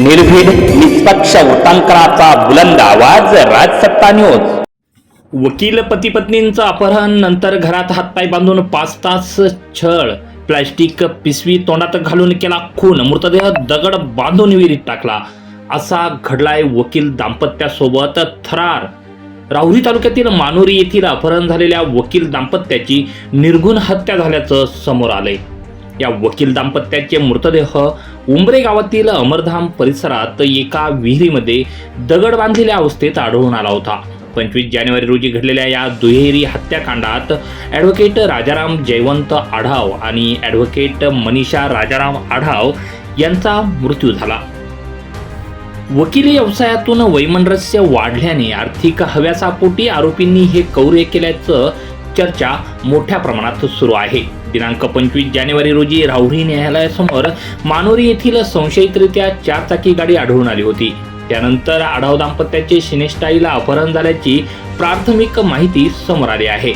निर्भीड निष्पक्ष वृत्तांकनाचा बुलंद आवाज राजसत्ता न्यूज वकील पती पत्नींचं अपहरण नंतर घरात हातपाय बांधून पाच तास छळ प्लॅस्टिक पिशवी तोंडात घालून केला खून मृतदेह दगड बांधून विहिरीत टाकला. असा घडलाय वकील दाम्पत्यासोबत थरार. राहुरी तालुक्यातील मानुरी येथील अपहरण झालेल्या वकील दाम्पत्याची निर्घुण हत्या झाल्याचं समोर आलंय. या वकील दाम्पत्याचे मृतदेह उंबरे गावातील अमरधाम परिसरात एका विहिरीमध्ये दगड बांधलेल्या अवस्थेत आढळून आला होता. पंचवीस जानेवारी रोजी घडलेल्या या दुहेरी हत्याकांडात ॲडव्होकेट राजाराम जयवंत आढाव आणि ॲडव्होकेट मनीषा राजाराम आढाव यांचा मृत्यू झाला. वकिली व्यवसायातून वैमनरस्य वाढल्याने आर्थिक हव्यासापोटी आरोपींनी हे कौर्य केल्याचं चर्चा मोठ्या प्रमाणात सुरू आहे. दिनांक पंचवीस जानेवारी रोजी राहुरी न्यायालयासमोर मानोरी येथील संशयितरित्या चारचाकी गाडी आढळून आली होती. त्यानंतर आढाव दाम्पत्याचे शिनेस्टाईला अपहरण झाल्याची प्राथमिक माहिती समोर आली आहे.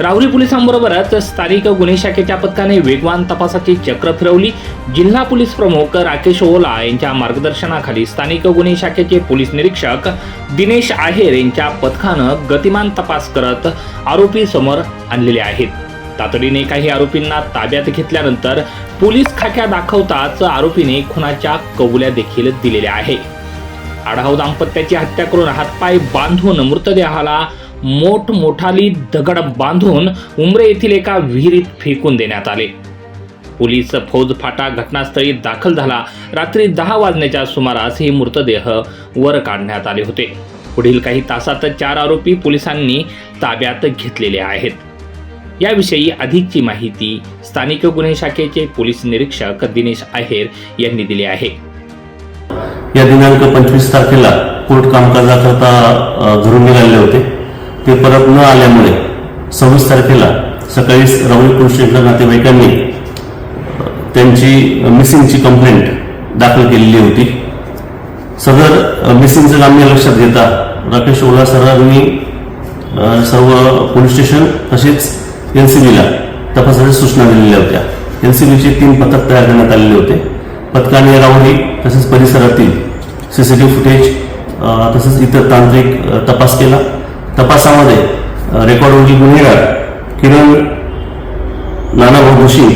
राहुरी पोलिसांबरोबरच स्थानिक गुन्हे शाखेच्या पथकाने वेगवान तपासाची चक्र फिरवली. जिल्हा पोलीस प्रमुख राकेश ओला यांच्या मार्गदर्शनाखाली स्थानिक गुन्हे शाखेचे पोलीस निरीक्षक दिनेश आहेर यांच्या पथकानं गतिमान तपास करत आरोपी समोर आणलेले आहेत. तातडीने काही आरोपींना ताब्यात घेतल्यानंतर पोलीस खाक्या दाखवताच आरोपीने खुनाच्या कबुल्या देखील दिलेल्या आहे. आढाव दाम्पत्याची हत्या करून हातपाय बांधून मृतदेहाला मोठमोठाली दगड बांधून उमरे येथील एका विहिरीत फेकून देण्यात आले. पोलीस फौज फाटा घटनास्थळी दाखल झाला. रात्री दहा वाजण्याच्या सुमारास हे मृतदेह वर काढण्यात आले होते. पुढील काही तासात चार आरोपी पोलिसांनी ताब्यात घेतलेले आहेत. याविषयी अधिकची माहिती स्थानिक गुन्हे शाखेचे पोलीस निरीक्षक दिनेश आहेर यांनी दिली आहे. या दिनांक पंचवीस तारखेला कोर्ट कामकाजाकरता घरून निघाले होते. ते परत न आल्यामुळे सव्वीस तारखेला सकाळी रवळी पोलीस नातेवाईकांनी त्यांची मिसिंगची कंप्लेंट दाखल केलेली होती. सदर मिसिंगचं गाम्य लक्षात घेता राकेश ओला सरांनी सर्व पोलीस स्टेशन तसेच एनसीबीला तपासाच्या सूचना दिलेल्या होत्या. एनसीबीचे तीन पथक तयार करण्यात आलेले होते. पथकाने राहुरी तसेच परिसरातील सीसीटीव्ही फुटेज तसेच इतर तांत्रिक तपास केला. तपासामध्ये रेकॉर्डवरील गुन्हेगार किरण नानाभाऊ जोशी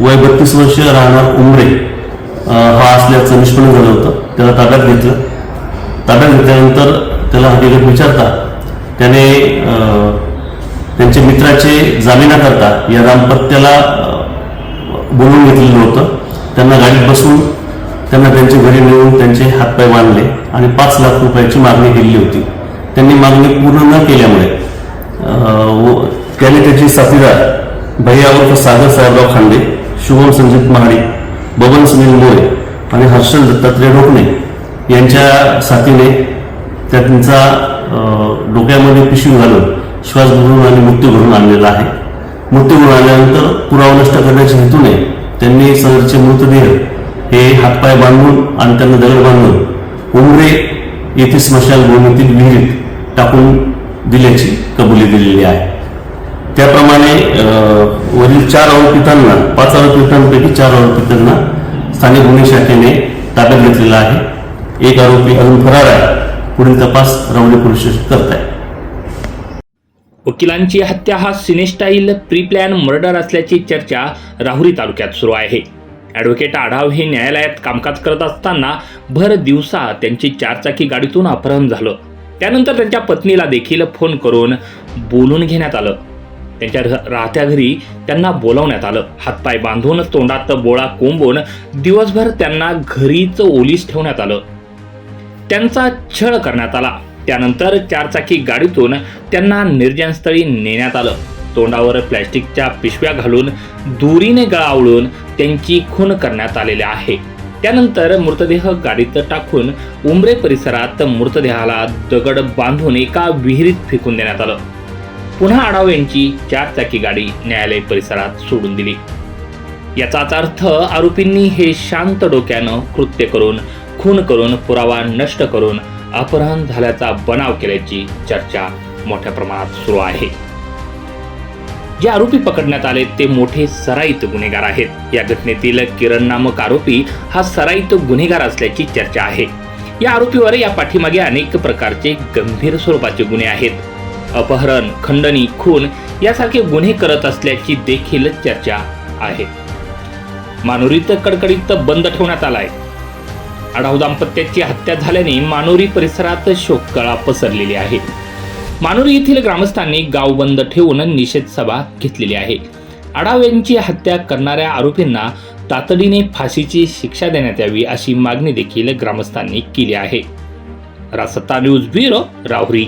वय बत्तीस वर्ष राहणार उमरे हा असल्याचं निष्पन्न झालं होतं. त्याला ताब्यात घेतलं. ताब्यात घेतल्यानंतर त्याला हकीकत विचारता त्याने त्यांच्या मित्राचे जामिनाकरता या दाम्पत्याला बोलून बोलवून घेतलेलं होतं. त्यांना गाडीत बसून त्यांना त्यांच्या घरी नेऊन त्यांचे हातपाय बांधले आणि पाच लाख रुपयाची मागणी केलेली होती. त्यांनी मागणी पूर्ण न केल्यामुळे व त्याने त्याची साथीदार भैयावर सागर साहेबराव खांडे शुभम संजीत महाडिक बबन सुनील मोरे आणि हर्षल दत्तात्रय ढोकणे यांच्या साथीने त्यांचा डोक्यामध्ये पिशवी घालून श्वास भरून आणि मृत्यू घडून आणलेला आहे. मृत्यू घडून आल्यानंतर पुरावा नष्ट करण्याच्या हेतूने त्यांनी सदरचे मृतदेह हे हातपाय बांधून आणि त्यांना दगड बांधून उमरे येथे स्मशानभूमीतील विहिरीत टाकून दिल्याची कबुली दिलेली आहे. त्याप्रमाणे वरील चार आरोपितांना पाच आरोपितांपैकी चार आरोपितांना स्थानिक गुन्हे शाखेने ताब्यात घेतलेला आहे. एक आरोपी अजून फरार आहे. पुढील तपास रावली पोलीस स्टेशन करत आहे वकिलांची हत्या हा सिनेस्टाईल प्री प्लॅन मर्डर असल्याची चर्चा राहुरी तालुक्यात सुरू आहे. ॲडव्होकेट आढाव हे न्यायालयात कामकाज करत असताना भर दिवसा त्यांची चारचाकी गाडीतून अपहरण झालं. त्यानंतर त्यांच्या पत्नीला देखील फोन करून बोलून घेण्यात आलं. त्यांच्या राहत्या घरी त्यांना बोलावण्यात आलं. हातपाय बांधून तोंडात बोळा कोंबून दिवसभर त्यांना घरीच ओलीस ठेवण्यात आलं. त्यांचा छळ करण्यात आला. त्यानंतर चारचाकी गाडीतून त्यांना निर्जनस्थळी नेण्यात आलं. तोंडावर प्लॅस्टिकच्या पिशव्या घालून दुरीने गळावळून त्यांची खून करण्यात आलेली आहे. त्यानंतर मृतदेह गाडीत टाकून उमरे परिसरात मृतदेहाला दगड बांधून एका विहिरीत फेकून देण्यात आलं. पुन्हा आढाव यांची चारचाकी गाडी न्यायालय परिसरात सोडून दिली. याचाच अर्थ आरोपींनी हे शांत डोक्यानं कृत्य करून खून करून पुरावा नष्ट करून अपहरण झाल्याचा बनाव केल्याची चर्चा मोठ्या प्रमाणात सुरू आहे. जे आरोपी पकडण्यात आले ते मोठे सराईत गुन्हेगार आहेत. या घटनेतील किरण नामक आरोपी हा सराईत गुन्हेगार असल्याची चर्चा आहे. या आरोपीवर या पाठीमागे अनेक प्रकारचे गंभीर स्वरूपाचे गुन्हे आहेत. अपहरण खंडणी खून यासारखे गुन्हे करत असल्याची देखील चर्चा आहे. मानुरीत कडकडीत बंद ठेवण्यात आलाय. आढाव दाम्पत्याची हत्या झाल्याने मानोरी परिसरात शोककळा पसरलेली आहे. मानोरी येथील ग्रामस्थांनी गाव बंद ठेवून निषेध सभा घेतलेली आहे. आढाव यांची हत्या करणाऱ्या आरोपींना तातडीने फाशीची शिक्षा देण्यात यावी अशी मागणी देखील ग्रामस्थांनी केली आहे. Rasatta news bureau Rahuri.